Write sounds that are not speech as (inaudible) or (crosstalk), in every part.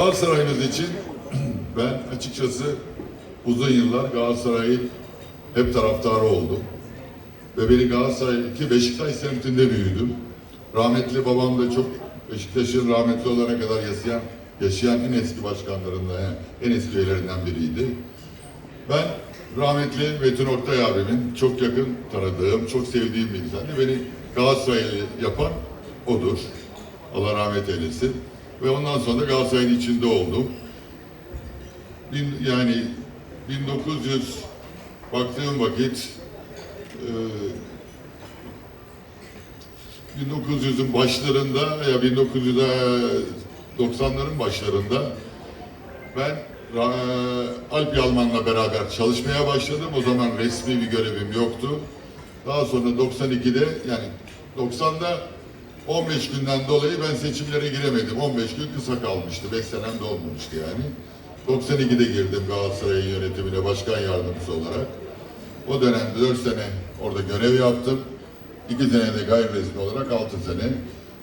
Galatasaray'ımız için (clears throat) ben açıkçası uzun yıllar Galatasaray'ın hep taraftarı oldum. Ve beni Galatasaray ki Beşiktaş semtinde büyüdüm. Rahmetli babam da çok Beşiktaş'ın rahmetli olana kadar yaşayan, yaşayan en eski başkanlarından, yani en eski üyelerinden biriydi. Ben rahmetli Metin Oktay abimin çok yakın tanıdığım, çok sevdiğim bir insandı. Beni Galatasaraylı yapan odur. Allah rahmet eylesin. Ve ondan sonra Galatasaray'ın içinde oldum. Bin, yani 1900 baktığım vakit e, 1900'ün başlarında ya 1990'ların başlarında ben Ra- Alp Yalman'la beraber çalışmaya başladım. O zaman resmi bir görevim yoktu. Daha sonra 92'de yani 90'da 15 günden dolayı ben seçimlere giremedim. 15 gün kısa kalmıştı. 5 senem de olmamıştı yani. 92'de girdim Galatasaray'ın yönetimine başkan yardımcısı olarak. O dönemde 4 sene orada görev yaptım. 2 sene de gayri resmi olarak 6 sene.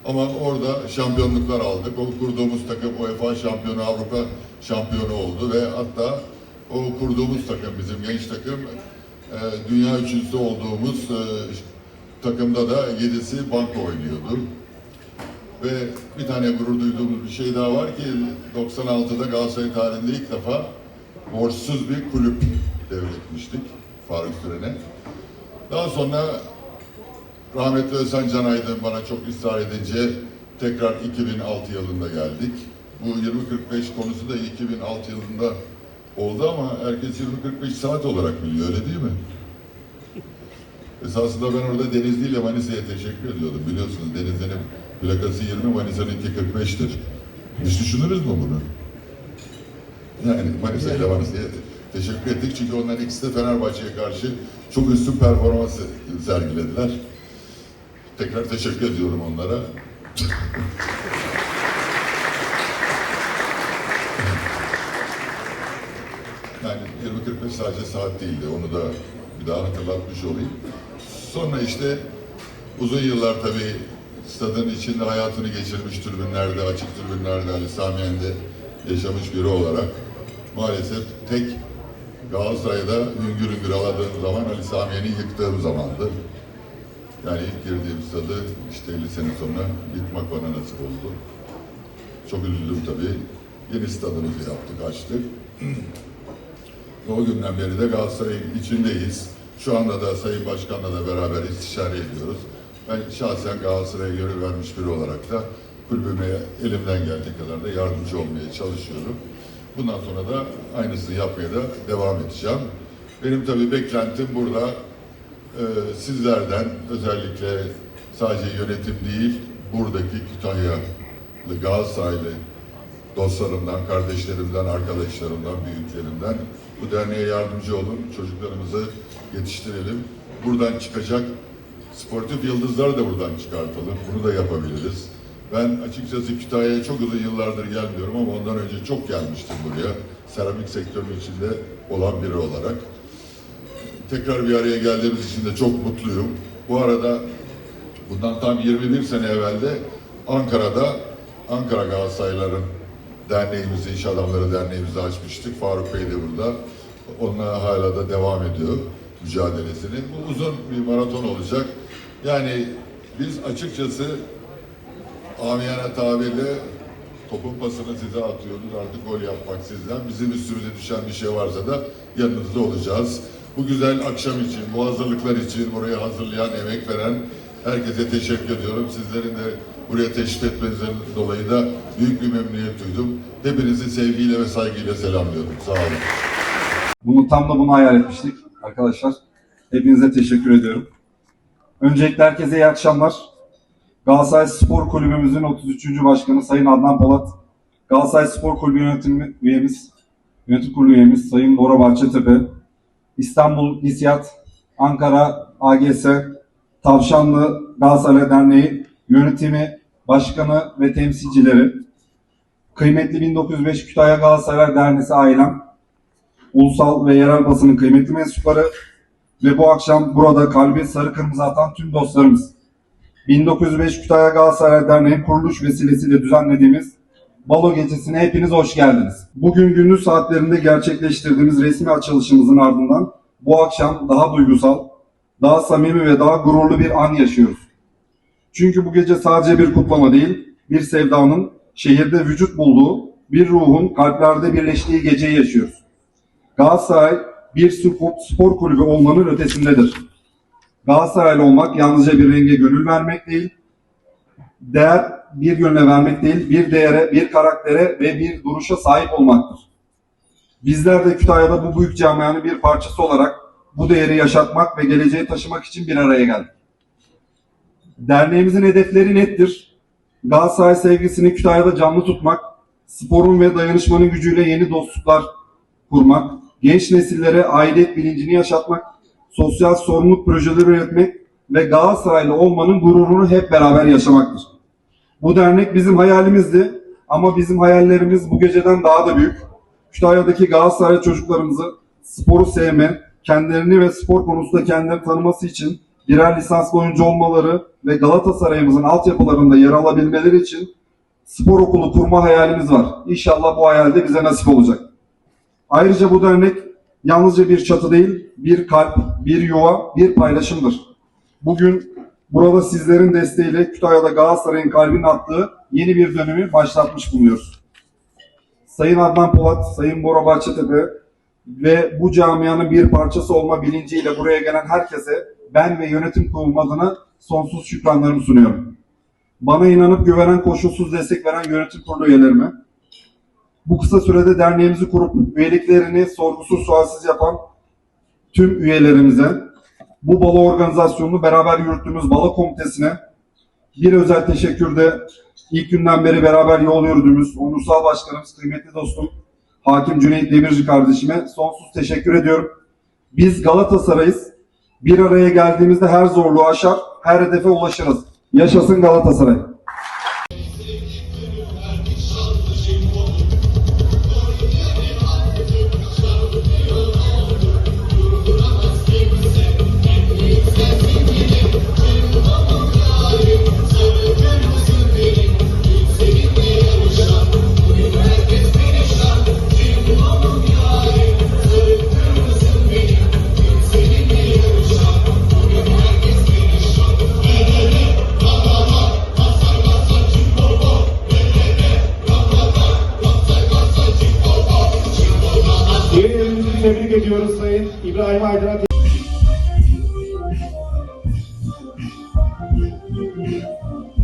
Ama orada şampiyonluklar aldık. O kurduğumuz takım UEFA şampiyonu, Avrupa şampiyonu oldu ve hatta o kurduğumuz takım bizim genç takım e, dünya üçüncüsü olduğumuz e, takımda da yedisi banko oynuyordu. Ve bir tane gurur duyduğumuz bir şey daha var ki 96'da Galatasaray tarihinde ilk defa borçsuz bir kulüp devretmiştik Faruk Süren'e. Daha sonra rahmetli Özcan Can Aydın bana çok ısrar edince tekrar 2006 yılında geldik. Bu 20-45 konusu da 2006 yılında oldu ama herkes 20-45 saat olarak biliyor öyle değil mi? Esasında ben orada Denizli ile Manisa'ya teşekkür ediyordum. Biliyorsunuz Denizli'nin plakası 20, Manisa'nınki 45'tir. Hiç düşünürüz mü bunu? Yani Manisa ile Manisa'ya teşekkür ettik çünkü onların ikisi de Fenerbahçe'ye karşı çok üstün performans sergilediler. Tekrar teşekkür ediyorum onlara. (laughs) Yani 20-45 sadece saat değildi. Onu da bir daha hatırlatmış olayım. Sonra işte uzun yıllar tabii stadın içinde hayatını geçirmiş tribünlerde, açık tribünlerde Ali Samiyen'de yaşamış biri olarak maalesef tek Galatasaray'da hüngür hüngür ağladığım zaman Ali Samiyen'i yıktığım zamandı. Yani ilk girdiğim stadı işte 50 sene sonra yıkmak bana nasip oldu. Çok üzüldüm tabii. Yeni stadımızı yaptık, açtık. (clears throat) O günden beri de Galatasaray'ın içindeyiz. Şu anda da Sayın Başkan'la da beraber istişare ediyoruz. Ben şahsen Galatasaray'a görev vermiş biri olarak da kulübüme elimden geldiği kadar da yardımcı olmaya çalışıyorum. Bundan sonra da aynısını yapmaya da devam edeceğim. Benim tabii beklentim burada e, sizlerden özellikle sadece yönetim değil, buradaki Kütahyalı, Galatasaraylı dostlarımdan, kardeşlerimden, arkadaşlarımdan, büyüklerimden bu derneğe yardımcı olun. Çocuklarımızı yetiştirelim. Buradan çıkacak sportif yıldızlar da buradan çıkartalım. Bunu da yapabiliriz. Ben açıkçası Kütahya'ya çok uzun yıllardır gelmiyorum ama ondan önce çok gelmiştim buraya. Seramik sektörünün içinde olan biri olarak. Tekrar bir araya geldiğimiz için de çok mutluyum. Bu arada bundan tam 21 sene evvel de Ankara'da Ankara Galatasarayların derneğimizi, İş Adamları Derneğimizi açmıştık. Faruk Bey de burada. Onunla hala da devam ediyor mücadelesini. Bu uzun bir maraton olacak. Yani biz açıkçası amiyane tabirle topun pasını size atıyoruz. Artık gol yapmak sizden. Bizim üstümüze düşen bir şey varsa da yanınızda olacağız. Bu güzel akşam için, bu hazırlıklar için burayı hazırlayan, emek veren herkese teşekkür ediyorum. Sizlerin de buraya teşrif etmenizden dolayı da büyük bir memnuniyet duydum. Hepinizi sevgiyle ve saygıyla selamlıyorum. Sağ olun. Bunu tam da bunu hayal etmiştik arkadaşlar. Hepinize teşekkür ediyorum. Öncelikle herkese iyi akşamlar. Galatasaray Spor Kulübümüzün 33. Başkanı Sayın Adnan Polat, Galatasaray Spor Kulübü yönetim üyemiz, yönetim kurulu üyemiz Sayın Bora Bahçetepe, İstanbul İSYAT, Ankara AGS, Tavşanlı Galatasaray Derneği yönetimi, başkanı ve temsilcileri, kıymetli 1905 Kütahya Galatasaray Derneği ailem, ulusal ve yerel basının kıymetli mensupları ve bu akşam burada kalbi sarı kırmızı atan tüm dostlarımız. 1905 Kütahya Galatasaray Derneği kuruluş vesilesiyle düzenlediğimiz Balo Gecesi'ne hepiniz hoş geldiniz. Bugün gündüz saatlerinde gerçekleştirdiğimiz resmi açılışımızın ardından bu akşam daha duygusal, daha samimi ve daha gururlu bir an yaşıyoruz. Çünkü bu gece sadece bir kutlama değil, bir sevdanın şehirde vücut bulduğu, bir ruhun kalplerde birleştiği geceyi yaşıyoruz. Galatasaray bir spor, kulübü olmanın ötesindedir. Galatasaraylı olmak yalnızca bir renge gönül vermek değil, değer bir yönle vermek değil, bir değere, bir karaktere ve bir duruşa sahip olmaktır. Bizler de Kütahya'da bu büyük camianın bir parçası olarak bu değeri yaşatmak ve geleceğe taşımak için bir araya geldik. Derneğimizin hedefleri nettir. Galatasaray sevgisini Kütahya'da canlı tutmak, sporun ve dayanışmanın gücüyle yeni dostluklar kurmak, genç nesillere aidiyet bilincini yaşatmak, sosyal sorumluluk projeleri üretmek ve Galatasaraylı olmanın gururunu hep beraber yaşamaktır. Bu dernek bizim hayalimizdi ama bizim hayallerimiz bu geceden daha da büyük. Kütahya'daki Galatasaray çocuklarımızı sporu sevme, kendilerini ve spor konusunda kendilerini tanıması için birer lisanslı oyuncu olmaları ve Galatasaray'ımızın altyapılarında yer alabilmeleri için spor okulu kurma hayalimiz var. İnşallah bu hayal de bize nasip olacak. Ayrıca bu dernek yalnızca bir çatı değil, bir kalp, bir yuva, bir paylaşımdır. Bugün burada sizlerin desteğiyle Kütahya'da Galatasaray'ın kalbini attığı yeni bir dönemi başlatmış bulunuyoruz. Sayın Adnan Polat, Sayın Bora Bahçetepe ve bu camianın bir parçası olma bilinciyle buraya gelen herkese ben ve yönetim kurulum adına sonsuz şükranlarımı sunuyorum. Bana inanıp güvenen, koşulsuz destek veren yönetim kurulu üyelerime, bu kısa sürede derneğimizi kurup üyeliklerini sorgusuz sualsiz yapan tüm üyelerimize, bu balo organizasyonunu beraber yürüttüğümüz balo komitesine bir özel teşekkür de ilk günden beri beraber yol yürüdüğümüz onursal başkanımız, kıymetli dostum Hakim Cüneyt Demirci kardeşime sonsuz teşekkür ediyorum. Biz Galatasaray'ız. Bir araya geldiğimizde her zorluğu aşar, her hedefe ulaşırız. Yaşasın Galatasaray. Pai. Thank you.